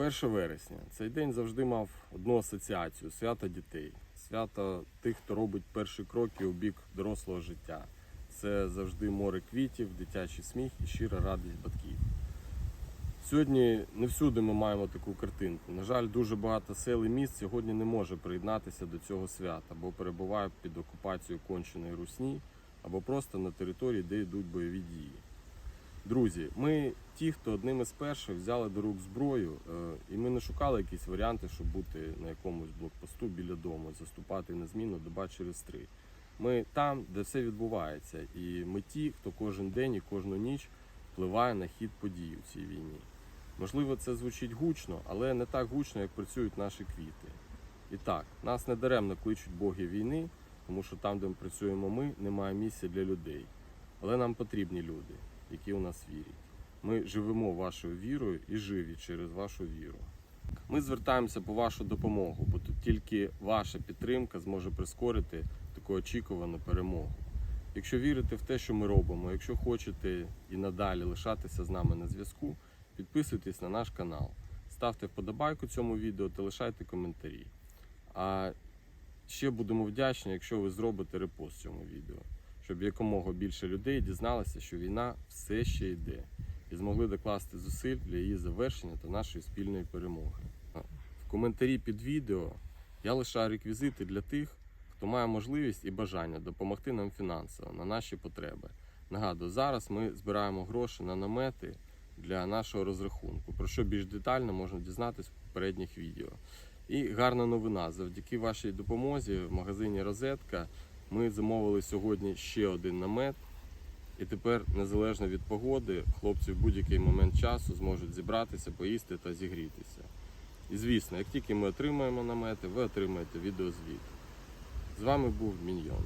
1 вересня. Цей день завжди мав одну асоціацію свято дітей, свято тих, хто робить перші кроки у бік дорослого життя. Це завжди море квітів, дитячий сміх і щира радість батьків. Сьогодні не всюди ми маємо таку картинку. На жаль, дуже багато сел і міст сьогодні не може приєднатися до цього свята, бо перебуває під окупацією конченої русні або просто на території, де йдуть бойові дії. Друзі, ми ті, хто одним із перших взяли до рук зброю, е, і ми не шукали якісь варіанти, щоб бути на якомусь блокпосту біля дому, заступати на зміну доба через три. Ми там, де все відбувається, і ми ті, хто кожен день і кожну ніч впливає на хід подій у цій війні. Можливо, це звучить гучно, але не так гучно, як працюють наші квіти. І так, нас не даремно кличуть боги війни, тому що там, де ми працюємо ми, немає місця для людей. Але нам потрібні люди, які у нас вірять. Ми живемо вашою вірою і живі через вашу віру. Ми звертаємося по вашу допомогу, бо тут тільки ваша підтримка зможе прискорити таку очікувану перемогу. Якщо вірите в те, що ми робимо, якщо хочете і надалі лишатися з нами на зв'язку, підписуйтесь на наш канал, ставте вподобайку цьому відео та лишайте коментарі. А ще будемо вдячні, якщо ви зробите репост цьому відео, щоб якомога більше людей дізналися, що війна все ще йде, і змогли докласти зусиль для її завершення та нашої спільної перемоги. В коментарі під відео я лишаю реквізити для тих, хто має можливість і бажання допомогти нам фінансово на наші потреби. Нагадую, зараз ми збираємо гроші на намети для нашого розрахунку, про що більш детально можна дізнатись в попередніх відео. І гарна новина. Завдяки вашій допомозі в магазині Розетка ми замовили сьогодні ще один намет. І тепер, незалежно від погоди, хлопці в будь-який момент часу зможуть зібратися, поїсти та зігрітися. І звісно, як тільки ми отримаємо намети, ви отримаєте відеозвіт. З вами був Міньйон.